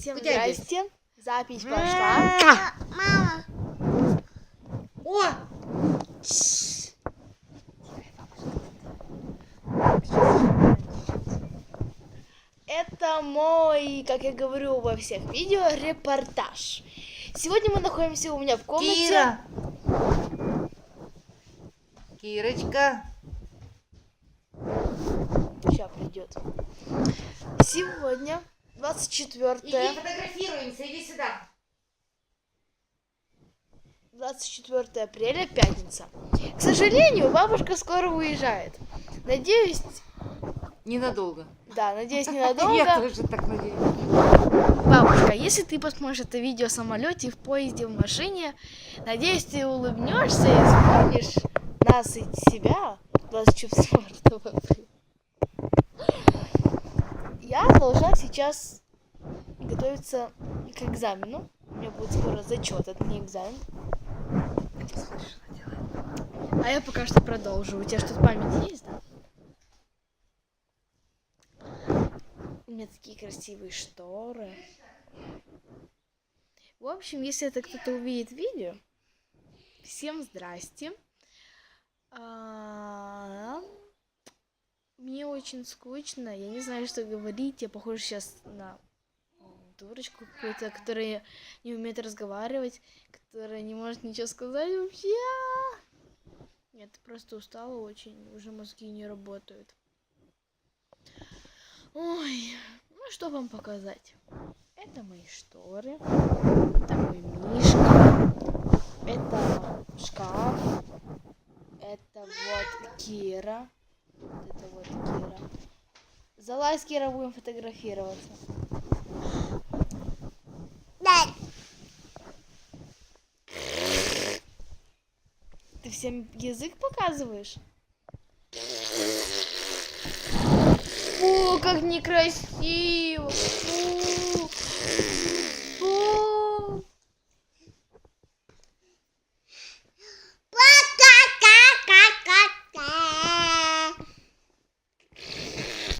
Всем Вытягивай. здрасте. Запись пошла. Мама. О! Это мой, как я говорю во всех видео, репортаж. Сегодня мы находимся у меня в комнате. Кира! Кирочка! Сейчас придет. Сегодня 24 фотографируемся, иди сюда. 24 апреля, пятница. К сожалению, бабушка скоро уезжает. Надеюсь, Ненадолго. да, надеюсь, Я ненадолго. тоже так надеюсь. Бабушка, если ты посмотришь это видео в самолете, в поезде, в машине, надеюсь, ты улыбнешься и вспомнишь нас и себя 24 апреля. Я должна сейчас готовиться к экзамену. У меня будет скоро зачет, это не экзамен. А я пока что продолжу. У тебя что-то память есть, да? У меня такие красивые шторы. В общем, если это кто-то увидит видео, всем здрасте. Мне очень скучно, я не знаю, что говорить. Я похожа сейчас на дурочку какую-то, которая не умеет разговаривать, которая не может ничего сказать вообще. Нет, просто устала очень, уже мозги не работают. Ой, ну что вам показать? Это мои шторы, это мой мишка, это шкаф, это вот Кира, вот это вот Кира. Залазь, Кира, будем фотографироваться. Да. Ты всем язык показываешь? Фу, как некрасиво. Фу.